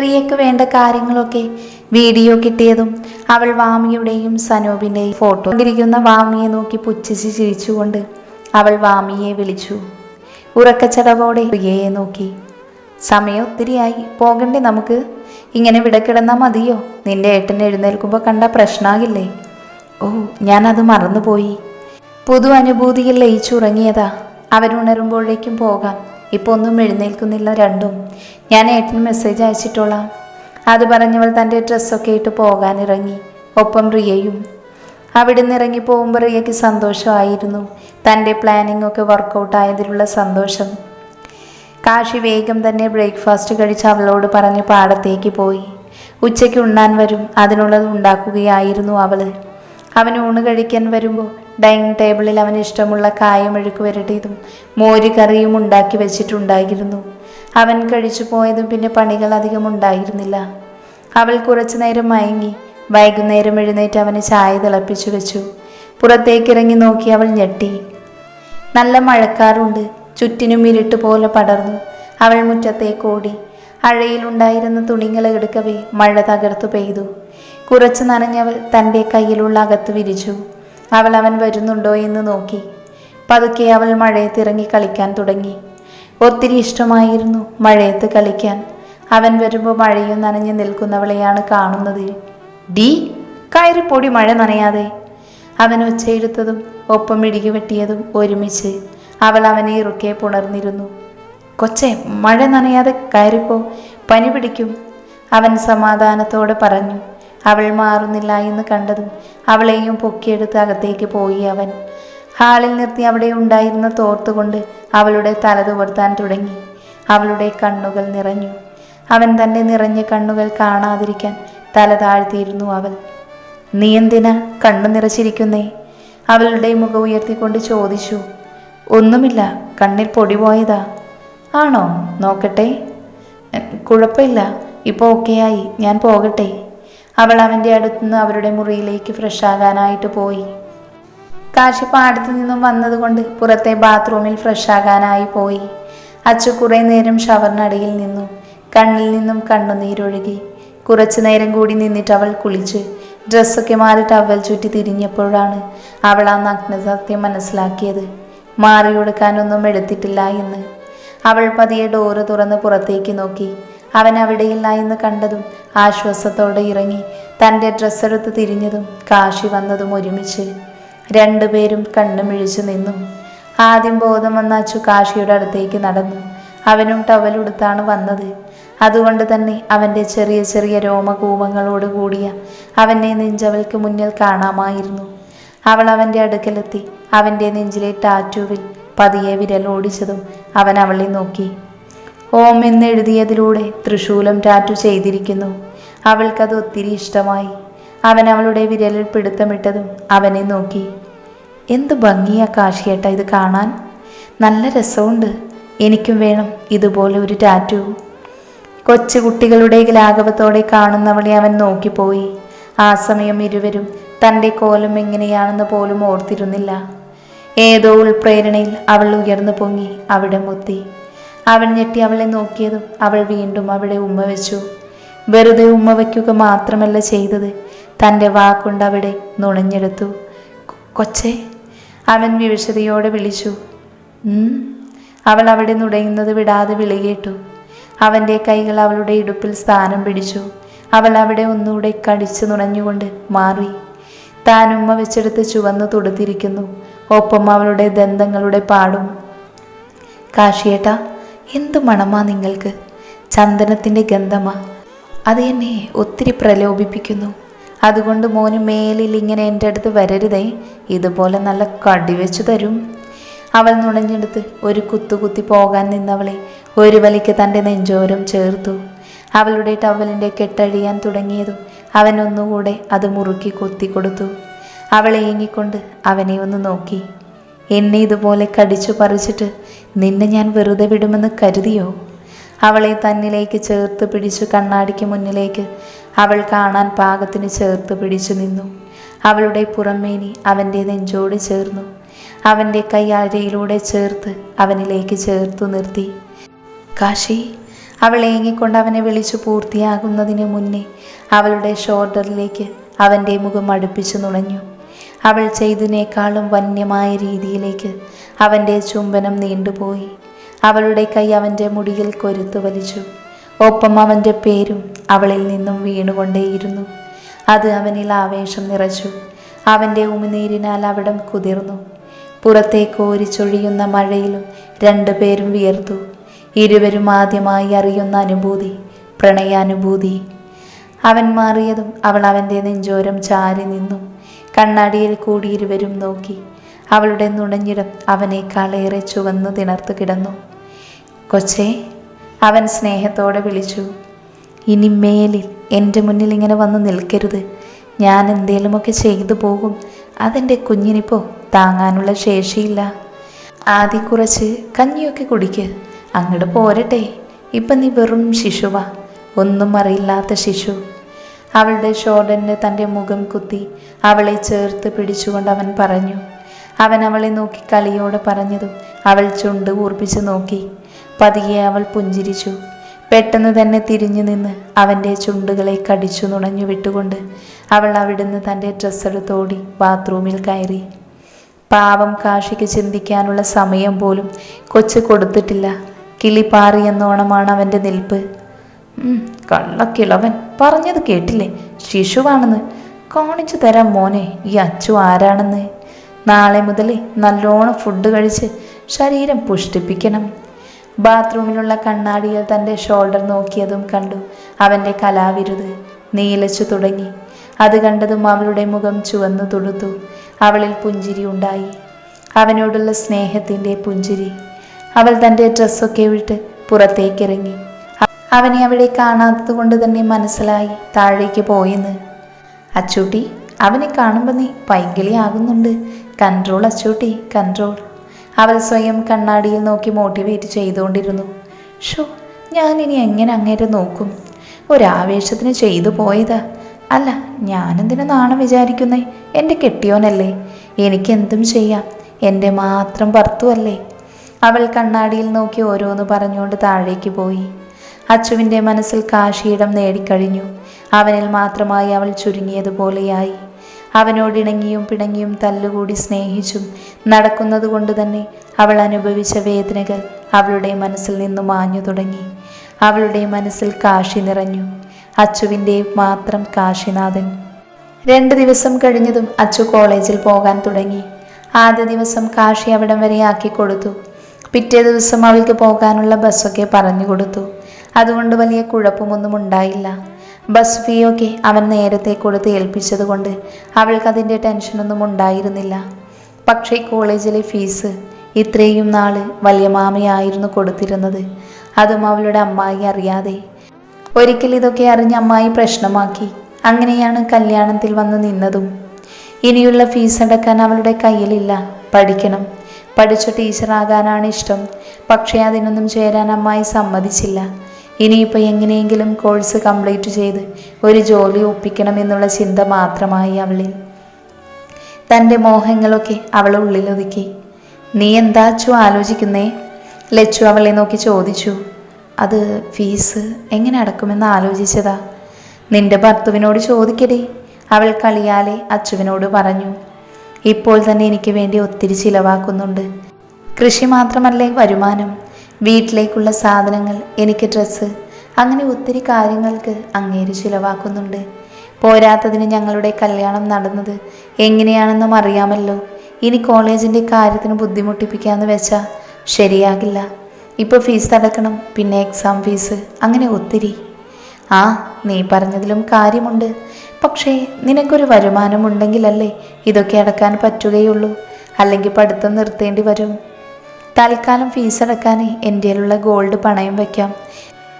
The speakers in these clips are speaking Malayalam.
റിയയ്ക്ക് വേണ്ട കാര്യങ്ങളൊക്കെ വീഡിയോ കിട്ടിയതും അവൾ വാമിയുടെയും സനൂപിന്റെയും ഫോട്ടോ കൊണ്ടിരിക്കുന്ന വാമിയെ നോക്കി പുച്ഛിച്ച് ചിരിച്ചുകൊണ്ട് അവൾ വാമിയെ വിളിച്ചു. ഉറക്കച്ചടവോടെ പ്രിയയെ നോക്കി. സമയം ഒത്തിരിയായി. പോകണ്ടേ നമുക്ക്? ഇങ്ങനെ വിട കിടന്നാൽ മതിയോ? നിന്റെ ഏട്ടൻ എഴുന്നേൽക്കുമ്പോൾ കണ്ട പ്രശ്നമാകില്ലേ ഓ ഞാനത് മറന്നുപോയി. പുതു അനുഭൂതിയിൽ ലയിച്ചുറങ്ങിയതാ. അവരുണരുമ്പോഴേക്കും പോകാം. ഇപ്പോൾ ഒന്നും എഴുന്നേൽക്കുന്നില്ല രണ്ടും. ഞാൻ ഏട്ടന് മെസ്സേജ് അയച്ചിട്ടോളാം. അത് പറഞ്ഞവൾ തന്റെ ഡ്രസ്സൊക്കെ ഇട്ട് പോകാനിറങ്ങി ഒപ്പം റിയയും. അവിടുന്ന് ഇറങ്ങി പോകുമ്പോൾ റിയയ്ക്ക് സന്തോഷമായിരുന്നു. തന്റെ പ്ലാനിംഗ് ഒക്കെ വർക്കൗട്ട് ആയതിലുള്ള സന്തോഷം. കാശി വേഗം തന്നെ ബ്രേക്ക്ഫാസ്റ്റ് കഴിച്ച് അവളോട് പറഞ്ഞ് പാടത്തേക്ക് പോയി. ഉച്ചയ്ക്ക് ഉണ്ണാൻ വരും. അതിനുള്ളത് ഉണ്ടാക്കുകയായിരുന്നു അവൾ അവൻ ഊണ് കഴിക്കാൻ വരുമ്പോൾ ഡൈനിങ് ടേബിളിൽ അവന് ഇഷ്ടമുള്ള കായം മെഴുക്ക് വരട്ടിയതും മോര് കറിയും ഉണ്ടാക്കി വെച്ചിട്ടുണ്ടായിരുന്നു. അവൻ കഴിച്ചു പോയതും പിന്നെ പണികൾ അധികം ഉണ്ടായിരുന്നില്ല. അവൾ കുറച്ചു നേരം മയങ്ങി വൈകുന്നേരം എഴുന്നേറ്റ് അവന് ചായ തിളപ്പിച്ചു വെച്ചു. പുറത്തേക്ക് ഇറങ്ങി നോക്കി അവൾ ഞെട്ടി. നല്ല മഴക്കാറുണ്ട്. ചുറ്റിനും ഇരുട്ട് പോലെ പടർന്നു. അവൾ മുറ്റത്തേക്ക് ഓടി. അഴയിലുണ്ടായിരുന്ന തുണികൾ എടുക്കവേ മഴ തകർത്തു പെയ്തു. കുറച്ച് നനഞ്ഞവൾ തന്റെ കയ്യിലുള്ള അകത്ത് വിരിച്ചു. അവൾ അവൻ വരുന്നുണ്ടോ എന്ന് നോക്കി. പതുക്കെ അവൾ മഴയത്തിറങ്ങി കളിക്കാൻ തുടങ്ങി. ഒത്തിരി ഇഷ്ടമായിരുന്നു മഴയത്ത് കളിക്കാൻ. അവൻ വരുമ്പോൾ മഴയും നനഞ്ഞു നിൽക്കുന്നവളെയാണ് കാണുന്നത്. ഡി കയറിപ്പൊടി മഴ നനയാതെ. അവൻ ഒച്ചയെടുത്തതും ഒപ്പം ഇടുകി വെട്ടിയതും ഒരുമിച്ച് അവൾ അവനെ ഇറുക്കെ പുണർന്നിരുന്നു. കൊച്ചെ മഴ നനയാതെ കയറിപ്പോ. പനി പിടിക്കും. അവൻ സമാധാനത്തോടെ പറഞ്ഞു. അവൾ മാറുന്നില്ല എന്ന് കണ്ടതും അവളെയും പൊക്കിയെടുത്ത് അകത്തേക്ക് പോയി അവൻ. ഹാളിൽ നിർത്തി അവിടെ ഉണ്ടായിരുന്ന തോർത്തുകൊണ്ട് അവളുടെ തല തുവർത്താൻ തുടങ്ങി. അവളുടെ കണ്ണുകൾ നിറഞ്ഞു. അവൻ തന്റെ നിറഞ്ഞ കണ്ണുകൾ കാണാതിരിക്കാൻ തല താഴ്ത്തിയിരുന്നു അവൾ. നീ എന്തിനാ കണ്ണു നിറച്ചിരിക്കുന്നേ? അവളുടെ മുഖം ഉയർത്തിക്കൊണ്ട് ചോദിച്ചു. ഒന്നുമില്ല കണ്ണിൽ പൊടി പോയതാ. ആണോ? നോക്കട്ടെ. "എ, കുഴപ്പമില്ല. ഇപ്പോൾ ഓക്കെയായി. ഞാൻ പോകട്ടെ. അവൾ അവന്റെ അടുത്തുനിന്ന് അവരുടെ മുറിയിലേക്ക് ഫ്രഷാകാനായിട്ട് പോയി. കാശി നിന്നും വന്നതുകൊണ്ട് പുറത്തെ ബാത്റൂമിൽ ഫ്രഷാകാനായി പോയി. അച്ചു കുറേ നേരം ഷവറിനടിയിൽ നിന്നു. കണ്ണിൽ നിന്നും കണ്ണുനീരൊഴുകി. കുറച്ചു നേരം കൂടി നിന്നിട്ട് അവൾ കുളിച്ച്. ഡ്രസ്സൊക്കെ മാറി ടവൽ ചുറ്റി തിരിഞ്ഞപ്പോഴാണ് അവൾ ആ നഗ്നസത്യം മനസ്സിലാക്കിയത്. മാറി കൊടുക്കാനൊന്നും എടുത്തിട്ടില്ല എന്ന്. അവൾ പതിയെ ഡോറ് തുറന്ന് പുറത്തേക്ക് നോക്കി. അവൻ അവിടെയില്ല എന്ന് കണ്ടതും ആശ്വാസത്തോടെ ഇറങ്ങി തന്റെ ഡ്രസ്സെടുത്ത് തിരിഞ്ഞതും കാശി വന്നതും ഒരുമിച്ച് രണ്ടുപേരും കണ്ണുമിഴിച്ചു നിന്നു. ആദ്യം ബോധം വന്ന അച്ചു കാശിയുടെ അടുത്തേക്ക് നടന്നു. അവനും ടവലുടുത്താണ് വന്നത്. അതുകൊണ്ട് തന്നെ അവന്റെ ചെറിയ ചെറിയ രോമകൂപങ്ങളോട് കൂടിയ അവന്റെ നെഞ്ചവൾക്ക് മുന്നിൽ കാണാമായിരുന്നു. അവൾ അവന്റെ അടുക്കലെത്തി. അവന്റെ നെഞ്ചിലെ ടാറ്റൂവിൽ പതിയെ വിരൽ ഓടിച്ചതും അവൻ അവളെ നോക്കി. ഓം എന്നെഴുതിയതിലൂടെ തൃശൂലം ടാറ്റു ചെയ്തിരിക്കുന്നു. അവൾക്കത് ഒത്തിരി ഇഷ്ടമായി. അവൻ അവളുടെ വിരലിൽ പിടുത്തമിട്ടതും അവനെ നോക്കി. എന്ത് ഭംഗിയാ കാശിയേട്ട ഇത് കാണാൻ. നല്ല രസമുണ്ട്. എനിക്കും വേണം ഇതുപോലെ ഒരു ടാറ്റു. കൊച്ചു കുട്ടികളുടെ ലാഘവത്തോടെ കാണുന്നവളെ അവൻ നോക്കിപ്പോയി. ആ സമയം ഇരുവരും തന്റെ കോലം എങ്ങനെയാണെന്ന് പോലും ഓർത്തിരുന്നില്ല. ഏതോ ഉൾപ്രേരണയിൽ അവൾ ഉയർന്നു പൊങ്ങി അവിടെ മുത്തി. അവൻ ഞെട്ടി അവളെ നോക്കിയതും അവൾ വീണ്ടും അവിടെ ഉമ്മ വെച്ചു. വെറുതെ ഉമ്മ വയ്ക്കുക മാത്രമല്ല ചെയ്തത്. തന്റെ വാക്കുകൊണ്ട് അവിടെ നുണഞ്ഞെടുത്തു. "കൊ- കൊച്ചേ അവൻ വിവശതയോടെ വിളിച്ചു. അവൾ അവിടെ നുടയുന്നത് വിടാതെ വിളികേട്ടു അവന്റെ കൈകൾ അവളുടെ ഇടുപ്പിൽ സ്ഥാനം പിടിച്ചു. അവൾ അവിടെ ഒന്നുകൂടെ കടിച്ചു നുണഞ്ഞുകൊണ്ട് മാറി. താൻ ഉമ്മ വെച്ചെടുത്ത് ചുവന്ന് തൊടുത്തിരിക്കുന്നു. ഒപ്പം അവളുടെ ദന്തങ്ങളുടെ പാടും. കാശിയേട്ട എന്ത് മണമാ നിങ്ങൾക്ക്? ചന്ദനത്തിന്റെ ഗന്ധമാ. അത് എന്നെ ഒത്തിരി പ്രലോഭിപ്പിക്കുന്നു. അതുകൊണ്ട് മോന് മേലിൽ ഇങ്ങനെ എന്റെ അടുത്ത് വരരുതേ. ഇതുപോലെ നല്ല കടി വെച്ചു തരും. അവൾ നുണഞ്ഞെടുത്ത് ഒരു കുത്തുകുത്തി പോകാൻ നിന്നവളെ ഒരു വലിക്ക് തന്റെ നെഞ്ചോരം ചേർത്തു. അവളുടെ ടവലിന്റെ കെട്ടഴിയാൻ തുടങ്ങിയതും അവൻ ഒന്നുകൂടെ അത് മുറുക്കി കൊത്തിക്കൊടുത്തു അവളെ ഏങ്ങിക്കൊണ്ട് അവനെ ഒന്ന് നോക്കി. എന്നെ ഇതുപോലെ കടിച്ചു പറിച്ചിട്ട് നിന്നെ ഞാൻ വെറുതെ വിടുമെന്ന് കരുതിയോ? അവളെ തന്നിലേക്ക് ചേർത്ത് പിടിച്ചു കണ്ണാടിക്ക് മുന്നിലേക്ക് അവൾ കാണാൻ പാകത്തിന് ചേർത്ത് പിടിച്ചു നിന്നു. അവളുടെ പുറമേനി അവന്റെ നെഞ്ചോട് ചേർന്നു. അവന്റെ കൈ അരയിലൂടെ ചേർത്ത് അവനിലേക്ക് ചേർത്തു നിർത്തി. കാശി അവൾ ഏങ്ങിക്കൊണ്ട് അവനെ വിളിച്ചു പൂർത്തിയാകുന്നതിന് മുന്നേ അവളുടെ ഷോൾഡറിലേക്ക് അവന്റെ മുഖം അടുപ്പിച്ചു നുണഞ്ഞു. അവൾ ചെയ്തതിനേക്കാളും വന്യമായ രീതിയിലേക്ക് അവന്റെ ചുംബനം നീണ്ടുപോയി. അവളുടെ കൈ അവന്റെ മുടിയിൽ കൊരുത്തു വലിച്ചു. ഒപ്പം അവന്റെ പേരും അവളിൽ നിന്നും വീണുകൊണ്ടേയിരുന്നു. അത് അവനിൽ ആവേശം നിറച്ചു. അവന്റെ ഉമിനീരിനാൽ അവിടം കുതിർന്നു. പുറത്തേക്ക് ഓരിച്ചൊഴിയുന്ന മഴയിലും രണ്ടുപേരും വിയർത്തു. ഇരുവരും ആദ്യമായി അറിയുന്ന അനുഭൂതി പ്രണയാനുഭൂതി. അവൻ മാറിയതും അവൾ അവന്റെ നെഞ്ചോരം ചാരി നിന്നു. കണ്ണാടിയിൽ കൂടി ഇരുവരും നോക്കി. അവളുടെ നുണഞ്ഞിടം അവനേക്കാളേറെ ചുവന്നു തിണർത്തു കിടന്നു. കൊച്ചേ അവൻ സ്നേഹത്തോടെ വിളിച്ചു. ഇനി മേലിൽ എന്റെ മുന്നിൽ ഇങ്ങനെ വന്ന് നിൽക്കരുത്. ഞാൻ എന്തേലുമൊക്കെ ചെയ്തു പോകും. അതെന്റെ കുഞ്ഞിനിപ്പോൾ താങ്ങാനുള്ള ശേഷിയില്ല. ആദ്യം കുറച്ച് കഞ്ഞിയൊക്കെ കുടിക്ക്. അങ്ങോട്ട് പോരട്ടെ. ഇപ്പം നീ വെറും ശിശുവാ. ഒന്നും അറിയില്ലാത്ത ശിശു. അവളുടെ ഷോർഡന് തന്റെ മുഖം കുത്തി അവളെ ചേർത്ത് പിടിച്ചുകൊണ്ട് അവൻ പറഞ്ഞു അവൻ അവളെ നോക്കി കളിയോടെ പറഞ്ഞതും അവൾ ചുണ്ട് ഊർപ്പിച്ചു നോക്കി. പതിയെ അവൾ പുഞ്ചിരിച്ചു. പെട്ടെന്ന് തന്നെ തിരിഞ്ഞു നിന്ന് അവന്റെ ചുണ്ടുകളെ കടിച്ചു നുണഞ്ഞു വിട്ടുകൊണ്ട് അവൾ അവിടുന്ന് തന്റെ ഡ്രസ്സെടുത്തോടി ബാത്റൂമിൽ കയറി. പാവം കാഷിക്ക് ചിന്തിക്കാനുള്ള സമയം പോലും കൊച്ചു കൊടുത്തിട്ടില്ല. കിളിപ്പാറി എന്നോണമാണ് അവന്റെ നിൽപ്പ്. കള്ളക്കിളവൻ. പറഞ്ഞത് കേട്ടില്ലേ? ശിശുവാണെന്ന്. കാണിച്ചു തരാം മോനെ ഈ അച്ചു ആരാണെന്ന്. നാളെ മുതൽ നല്ലോണം ഫുഡ് കഴിച്ച് ശരീരം പുഷ്ടിപ്പിക്കണം. ബാത്റൂമിലുള്ള കണ്ണാടിയിൽ തന്റെ ഷോൾഡർ നോക്കിയതും കണ്ടു. അവന്റെ കലാവിരുത് നീലച്ചു തുടങ്ങി. അത് കണ്ടതും അവളുടെ മുഖം ചുവന്നു തുടുത്തു. അവളിൽ പുഞ്ചിരി ഉണ്ടായി. അവനോടുള്ള സ്നേഹത്തിന്റെ പുഞ്ചിരി. അവൾ തന്റെ ഡ്രസ്സൊക്കെ വിട്ട് പുറത്തേക്കിറങ്ങി. അവനെ അവിടെ കാണാത്തത് കൊണ്ട് തന്നെ മനസ്സിലായി താഴേക്ക് പോയെന്ന്. അച്ചൂട്ടി അവനെ കാണുമ്പോൾ നീ പൈങ്കിളി ആകുന്നുണ്ട് കൺട്രോൾ അച്ചൂട്ടി കൺട്രോൾ. അവൾ സ്വയം കണ്ണാടിയിൽ നോക്കി മോട്ടിവേറ്റ് ചെയ്തുകൊണ്ടിരുന്നു. ഷോ ഞാൻ ഇനി എങ്ങനെ അങ്ങേരെ നോക്കും? ഒരാവേശത്തിന് ചെയ്തു പോയതാ. അല്ല ഞാനെന്തിനു നാണം വിചാരിക്കുന്നേ? എന്റെ കെട്ടിയോനല്ലേ. എനിക്കെന്തും ചെയ്യാം. എന്റെ മാത്രം ഭർത്തുവല്ലേ. അവൾ കണ്ണാടിയിൽ നോക്കി ഓരോന്ന് പറഞ്ഞുകൊണ്ട് താഴേക്ക് പോയി. അച്ചുവിന്റെ മനസ്സിൽ കാശിയിടം നേടിക്കഴിഞ്ഞു. അവനിൽ മാത്രമായി അവൾ ചുരുങ്ങിയതുപോലെയായി. അവനോട് ഇണങ്ങിയും പിണങ്ങിയും തല്ലുകൂടി സ്നേഹിച്ചും നടക്കുന്നത് കൊണ്ട് തന്നെ അവൾ അനുഭവിച്ച വേദനകൾ അവളുടെ മനസ്സിൽ നിന്നു മാഞ്ഞു തുടങ്ങി. അവളുടെ മനസ്സിൽ കാശി നിറഞ്ഞു. അച്ചുവിന്റെ മാത്രം കാശിനാഥൻ. രണ്ട് ദിവസം കഴിഞ്ഞതും അച്ചു കോളേജിൽ പോകാൻ തുടങ്ങി. ആദ്യ ദിവസം കാശി അവിടം വരെ ആക്കി കൊടുത്തു. പിറ്റേ ദിവസം അവൾക്ക് പോകാനുള്ള ബസ്സൊക്കെ പറഞ്ഞു കൊടുത്തു. അതുകൊണ്ട് വലിയ കുഴപ്പമൊന്നും ഉണ്ടായില്ല ബസ് ഫീയൊക്കെ അവൻ നേരത്തെ കൊടുത്ത് ഏൽപ്പിച്ചതുകൊണ്ട് അവൾക്കതിന്റെ ടെൻഷനൊന്നും ഉണ്ടായിരുന്നില്ല. പക്ഷേ കോളേജിലെ ഫീസ് ഇത്രയും നാൾ വലിയ മാമയായിരുന്നു കൊടുത്തിരുന്നത്. അതും അവളുടെ അമ്മായി അറിയാതെ. ഒരിക്കൽ ഇതൊക്കെ അറിഞ്ഞ് അമ്മായി പ്രശ്നമാക്കി. അങ്ങനെയാണ് കല്യാണത്തിൽ വന്ന് നിന്നതും. ഇനിയുള്ള ഫീസ് അടക്കാൻ അവളുടെ കയ്യിലില്ല. പഠിക്കണം. പഠിച്ച ടീച്ചറാകാനാണ് ഇഷ്ടം പക്ഷേ അതിനൊന്നും ചേരാൻ അമ്മായി സമ്മതിച്ചില്ല. ഇനിയിപ്പോൾ എങ്ങനെയെങ്കിലും കോഴ്സ് കംപ്ലീറ്റ് ചെയ്ത് ഒരു ജോലി ഒപ്പിക്കണമെന്നുള്ള ചിന്ത മാത്രമായി അവളിൽ. തന്റെ മോഹങ്ങളൊക്കെ അവൾ ഉള്ളിലൊതുക്കി. നീ എന്താ അച്ചു ആലോചിക്കുന്നേ? ലച്ചു അവളെ നോക്കി ചോദിച്ചു. അത് ഫീസ് എങ്ങനെ അടക്കുമെന്ന് ആലോചിച്ചതാ. നിന്റെ ഭർത്തുവിനോട് ചോദിക്കടേ. അവൾ കളിയാലെ അച്ചുവിനോട് പറഞ്ഞു. ഇപ്പോൾ തന്നെ എനിക്ക് വേണ്ടി ഒത്തിരി ചിലവാക്കുന്നുണ്ട്. കൃഷി മാത്രമല്ലേ വരുമാനം? വീട്ടിലേക്കുള്ള സാധനങ്ങൾ എനിക്ക് ഡ്രസ്സ് അങ്ങനെ ഒത്തിരി കാര്യങ്ങൾക്ക് അങ്ങേര് ചിലവാക്കുന്നുണ്ട്. പോരാത്തതിന് ഞങ്ങളുടെ കല്യാണം നടന്നത് എങ്ങനെയാണെന്നും അറിയാമല്ലോ. ഇനി കോളേജിന്റെ കാര്യത്തിന് ബുദ്ധിമുട്ടിപ്പിക്കാമെന്ന് വെച്ചാൽ ശരിയാകില്ല. ഇപ്പോൾ ഫീസ് അടക്കണം പിന്നെ എക്സാം ഫീസ് അങ്ങനെ ഒത്തിരി. ആ നീ പറഞ്ഞതിലും കാര്യമുണ്ട്. പക്ഷേ നിനക്കൊരു വരുമാനമുണ്ടെങ്കിലല്ലേ ഇതൊക്കെ അടക്കാൻ പറ്റുകയുള്ളൂ? അല്ലെങ്കിൽ പഠിത്തം നിർത്തേണ്ടി വരും? തൽക്കാലം ഫീസ് അടക്കാൻ എന്റെ ഗോൾഡ് പണയം വയ്ക്കാം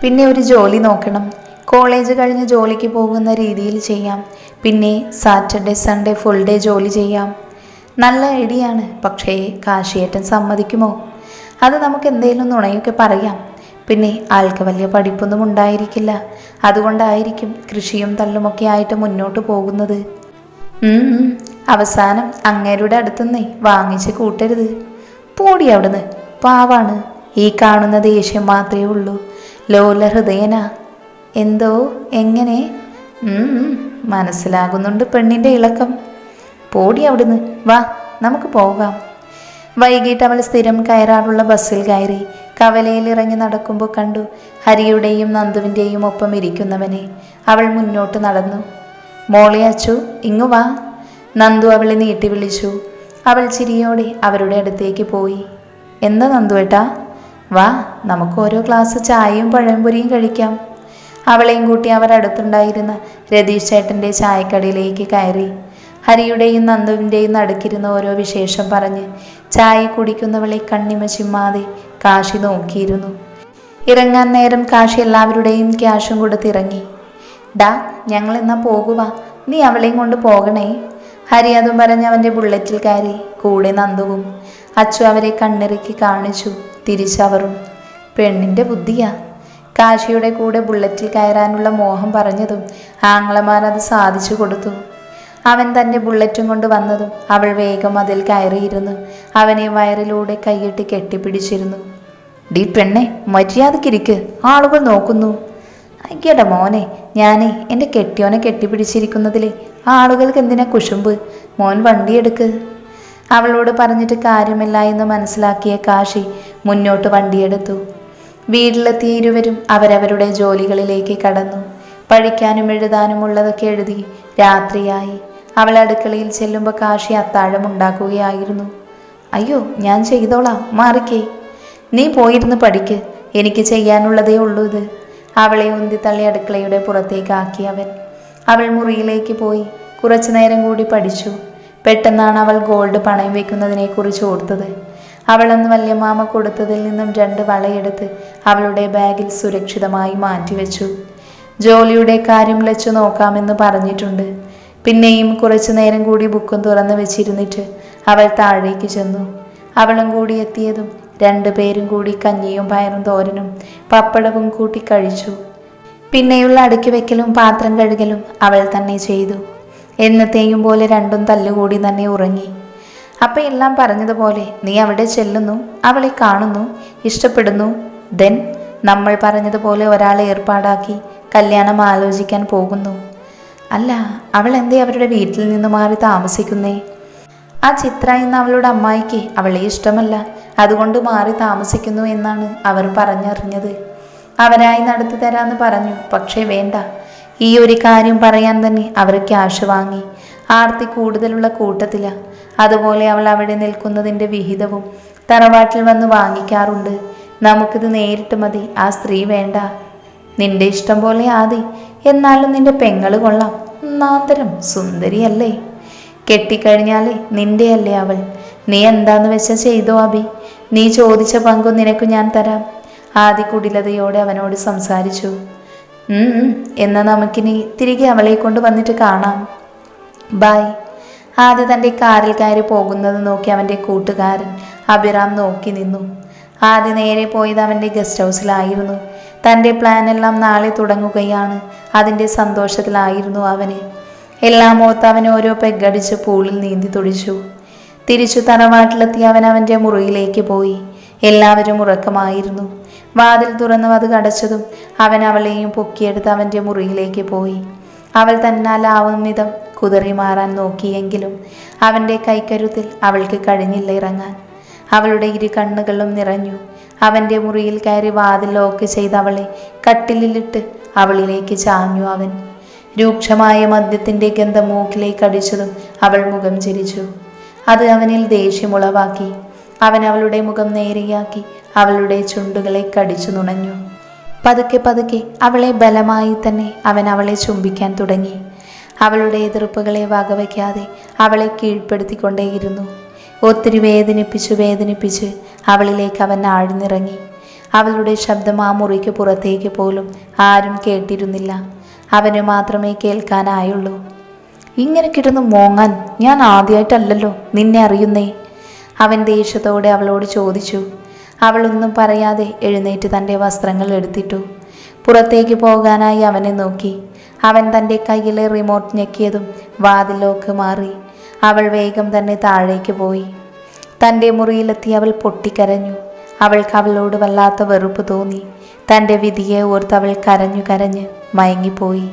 പിന്നെ ഒരു ജോലി നോക്കണം. കോളേജ് കഴിഞ്ഞ് ജോലിക്ക് പോകുന്ന രീതിയിൽ ചെയ്യാം. പിന്നെ സാറ്റർഡേ സൺഡേ ഫുൾ ഡേ ജോലി ചെയ്യാം. നല്ല ഐഡിയ ആണ്. പക്ഷേ കാശിയേട്ടൻ സമ്മതിക്കുമോ? അത് നമുക്ക് എന്തെങ്കിലും നുണയൊക്കെ പറയാം. പിന്നെ ആൾക്ക് വലിയ പഠിപ്പൊന്നും ഉണ്ടായിരിക്കില്ല. അതുകൊണ്ടായിരിക്കും കൃഷിയും തള്ളുമൊക്കെ ആയിട്ട് മുന്നോട്ട് പോകുന്നത്. അവസാനം അങ്ങേരുടെ അടുത്തുനിന്നേ വാങ്ങിച്ച് കൂട്ടരുത്. പോടി അവിടുന്ന്. പാവാണ്. ഈ കാണുന്ന ദേഷ്യം മാത്രമേ ഉള്ളൂ. ലോല ഹൃദയന. എന്തോ എങ്ങനെ? മനസ്സിലാകുന്നുണ്ട് പെണ്ണിന്റെ ഇളക്കം. പോടി അവിടുന്ന്. വാ നമുക്ക് പോകാം. വൈകിട്ട് അവൾ സ്ഥിരം കയറാറുള്ള ബസ്സിൽ കയറി കവലയിൽ ഇറങ്ങി നടക്കുമ്പോൾ കണ്ടു ഹരിയുടെയും നന്ദുവിന്റെയും ഒപ്പം ഇരിക്കുന്നവനെ. അവൾ മുന്നോട്ട് നടന്നു. മോളെ അച്ചു ഇങ്ങു വാ. നന്ദു അവളെ നീട്ടി വിളിച്ചു. അവൾ ചിരിയോടെ അവരുടെ അടുത്തേക്ക് പോയി. എന്താ നന്ദു ഏട്ടാ? വാ നമുക്ക് ഓരോ ഗ്ലാസ് ചായയും പഴംപൊരിയും കഴിക്കാം. അവളെയും കൂട്ടി അവർ അടുത്തുണ്ടായിരുന്ന രതീഷ് ചേട്ടന്റെ ചായക്കടയിലേക്ക് കയറി. ഹരിയുടെയും നന്ദുവിന്റെയും നടുക്കിരുന്ന ഓരോ വിശേഷം പറഞ്ഞ് ചായ കുടിക്കുന്നവളെ കണ്ണിമ ചിമ്മാതെ കാശി നോക്കിയിരുന്നു. ഇറങ്ങാൻ നേരം കാശി എല്ലാവരുടെയും ക്യാഷും കൊടുത്ത് ഇറങ്ങി. ഡാ ഞങ്ങൾ എന്നാ പോകുക നീ അവളെയും കൊണ്ട് പോകണേ? ഹരി അതും പറഞ്ഞ് അവന്റെ ബുള്ളറ്റിൽ കയറി. കൂടെ നന്ദുവും അച്ചു അവരെ കണ്ണിറുക്കി കാണിച്ചു തിരിച്ചവറും. പെണ്ണിന്റെ ബുദ്ധിയാ. കാശിയുടെ കൂടെ ബുള്ളറ്റിൽ കയറാനുള്ള മോഹം പറഞ്ഞതും ആങ്ങളമാർ അത് സാധിച്ചു കൊടുത്തു. അവൻ തന്റെ ബുള്ളറ്റും കൊണ്ട് വന്നതും അവൾ വേഗം അതിൽ കയറിയിരുന്നു. അവനെ വയറിലൂടെ കൈയിട്ട് കെട്ടിപ്പിടിച്ചിരുന്നു. ഡീ പെണ്ണെ മര്യാദക്കിരിക്ക്. ആളുകൾ നോക്കുന്നു. അയ്യടാ മോനെ ഞാനേ എന്റെ കെട്ടിയോനെ കെട്ടിപ്പിടിച്ചിരിക്കുന്നതിലെ ആളുകൾക്ക് എന്തിനാ കുശുമ്പ്? മോൻ വണ്ടിയെടുക്ക്. അവളോട് പറഞ്ഞിട്ട് കാര്യമില്ല എന്ന് മനസ്സിലാക്കിയ കാശി മുന്നോട്ട് വണ്ടിയെടുത്തു. വീട്ടിലെത്തിയ ഇരുവരും അവരവരുടെ ജോലികളിലേക്ക് കടന്നു. പഠിക്കാനും എഴുതാനും ഉള്ളതൊക്കെ എഴുതി രാത്രിയായി. അവൾ അടുക്കളയിൽ ചെല്ലുമ്പോൾ കാശി അത്താഴം ഉണ്ടാക്കുകയായിരുന്നു. അയ്യോ ഞാൻ ചെയ്തോളാം മാറിക്കേ. നീ പോയിരുന്ന് പഠിക്ക്. എനിക്ക് ചെയ്യാനുള്ളതേ ഉള്ളൂ ഇത്. അവളെ ഉന്തിത്തള്ളി അടുക്കളയുടെ പുറത്തേക്കാക്കി അവൻ. അവൾ മുറിയിലേക്ക് പോയി. കുറച്ചു നേരം കൂടി പഠിച്ചു. പെട്ടെന്നാണ് അവൾ ഗോൾഡ് പണയം വെക്കുന്നതിനെക്കുറിച്ച് ഓർത്തത്. അവൾ അന്ന് വല്യമാമ കൊടുത്തതിൽ നിന്നും രണ്ട് വളയെടുത്ത് അവളുടെ ബാഗിൽ സുരക്ഷിതമായി മാറ്റിവെച്ചു. ജോലിയുടെ കാര്യം ലച്ചു നോക്കാമെന്ന് പറഞ്ഞിട്ടുണ്ട്. പിന്നെയും കുറച്ചു നേരം കൂടി ബുക്കും തുറന്നു വെച്ചിരുന്നിട്ട് അവൾ താഴേക്ക് ചെന്നു. അവളും കൂടി എത്തിയതും രണ്ടുപേരും കൂടി കഞ്ഞിയും പയറും തോരനും പപ്പടവും കൂട്ടി കഴിച്ചു. പിന്നെയുള്ള അടുക്കി വെക്കലും പാത്രം കഴുകലും അവൾ തന്നെ ചെയ്തു. എന്നത്തെയും പോലെ രണ്ടും തല്ലുകൂടി തന്നെ ഉറങ്ങി. അപ്പം എല്ലാം പറഞ്ഞതുപോലെ നീ അവിടെ ചെല്ലുന്നു അവളെ കാണുന്നു ഇഷ്ടപ്പെടുന്നു. ദെൻ നമ്മൾ പറഞ്ഞതുപോലെ ഒരാളെ ഏർപ്പാടാക്കി കല്യാണം ആലോചിക്കാൻ പോകുന്നു. അല്ല അവൾ എന്തേ അവരുടെ വീട്ടിൽ നിന്ന് മാറി താമസിക്കുന്നേ? ആ ചിത്ര എന്ന അവളുടെ അമ്മായിക്ക് അവളെ ഇഷ്ടമല്ല. അതുകൊണ്ട് മാറി താമസിക്കുന്നു എന്നാണ് അവർ പറഞ്ഞറിഞ്ഞത്. അവരായി നടത്തി തരാമെന്ന് പറഞ്ഞു. പക്ഷേ വേണ്ട. ഈ ഒരു കാര്യം പറയാൻ തന്നെ അവർ ക്യാഷ് വാങ്ങി. ആർത്തി കൂടുതലുള്ള കൂട്ടത്തില. അതുപോലെ അവൾ അവിടെ നിൽക്കുന്നതിന്റെ വിഹിതവും തറവാട്ടിൽ വന്ന് വാങ്ങിക്കാറുണ്ട്. നമുക്കിത് നേരിട്ട് മതി. ആ സ്ത്രീ വേണ്ട. നിന്റെ ഇഷ്ടം പോലെ ആദി. എന്നാലും നിന്റെ പെങ്ങൾ കൊള്ളാം. നാന്തരം സുന്ദരിയല്ലേ? കെട്ടിക്കഴിഞ്ഞാലേ നിന്റെയല്ലേ അവൾ? നീ എന്താന്ന് വെച്ചാൽ ചെയ്തോ അബി. നീ ചോദിച്ച പങ്കു നിനക്ക് ഞാൻ തരാം. ആദി കുടിലതയോടെ അവനോട് സംസാരിച്ചു. ഉം, നമുക്കിനി തിരികെ അവളെ കൊണ്ട് വന്നിട്ട് കാണാം. ബായ്. ആദ്യ തന്റെ കാറിൽ കയറി പോകുന്നത് നോക്കി അവന്റെ കൂട്ടുകാരൻ അഭിറാം നോക്കി നിന്നു. ആദ്യ നേരെ പോയത് അവന്റെ ഗസ്റ്റ് ഹൗസിലായിരുന്നു. തന്റെ പ്ലാനെല്ലാം നാളെ തുടങ്ങുകയാണ്. അതിന്റെ സന്തോഷത്തിലായിരുന്നു അവന്. എല്ലാം ഓർത്ത് ഓരോ പെഗ്ഗടിച്ച് പൂളിൽ നീന്തി തുടിച്ചു. തിരിച്ചു തറവാട്ടിലെത്തി അവൻ അവന്റെ മുറിയിലേക്ക് പോയി. എല്ലാവരും ഉറക്കമായിരുന്നു. വാതിൽ തുറന്നു അത് കടച്ചതും അവൻ അവളെയും പൊക്കിയെടുത്ത് അവന്റെ മുറിയിലേക്ക് പോയി. അവൾ തന്നാലാവും വിധം കുതറി മാറാൻ നോക്കിയെങ്കിലും അവന്റെ കൈക്കരുത്തിൽ അവൾക്ക് കഴിഞ്ഞില്ല ഇറങ്ങാൻ. അവളുടെ ഇരു കണ്ണുകളും നിറഞ്ഞു. അവന്റെ മുറിയിൽ കയറി വാതിൽ ലോക്ക് ചെയ്ത് അവളെ കട്ടിലിലിട്ട് അവളിലേക്ക് ചാഞ്ഞു അവൻ. രൂക്ഷമായ മദ്യത്തിന്റെ ഗന്ധം മൂക്കിലേക്ക് അടിച്ചതും അവൾ മുഖം ചിരിച്ചു. അത് അവനിൽ ദേഷ്യമുളവാക്കി അവൻ അവളുടെ മുഖം നേരെയാക്കി അവളുടെ ചുണ്ടുകളെ കടിച്ചു നുണഞ്ഞു. പതുക്കെ പതുക്കെ അവളെ ബലമായി തന്നെ അവൻ അവളെ ചുംബിക്കാൻ തുടങ്ങി. അവളുടെ എതിർപ്പുകളെ വകവയ്ക്കാതെ അവളെ കീഴ്പ്പെടുത്തിക്കൊണ്ടേയിരുന്നു. ഒത്തിരി വേദനിപ്പിച്ച് വേദനിപ്പിച്ച് അവളിലേക്ക് അവൻ ആഴ്ന്നിറങ്ങി. അവളുടെ ശബ്ദം ആ മുറിക്ക് പുറത്തേക്ക് പോലും ആരും കേട്ടിരുന്നില്ല. അവന് മാത്രമേ കേൾക്കാനായുള്ളൂ. ഇങ്ങനെ കിടന്ന് മോങ്ങാൻ ഞാൻ ആദ്യമായിട്ടല്ലല്ലോ നിന്നെ അറിയുന്നേ. അവൻ ദേഷ്യത്തോടെ അവളോട് ചോദിച്ചു. അവളൊന്നും പറയാതെ എഴുന്നേറ്റ് തന്റെ വസ്ത്രങ്ങൾ എടുത്തിട്ടു. പുറത്തേക്ക് പോകാനായി അവനെ നോക്കി. അവൻ തന്റെ കയ്യിലെ റിമോട്ട് ഞെക്കിയതും വാതിലോക്ക് മാറി. അവൾ വേഗം തന്നെ താഴേക്ക് പോയി. തന്റെ മുറിയിലെത്തി അവൾ പൊട്ടിക്കരഞ്ഞു. അവൾക്ക് അവളോട് വല്ലാത്ത വെറുപ്പ് തോന്നി. തന്റെ വിധിയെ ഓർത്തവൾ കരഞ്ഞു കരഞ്ഞ് മയങ്ങിപ്പോയി.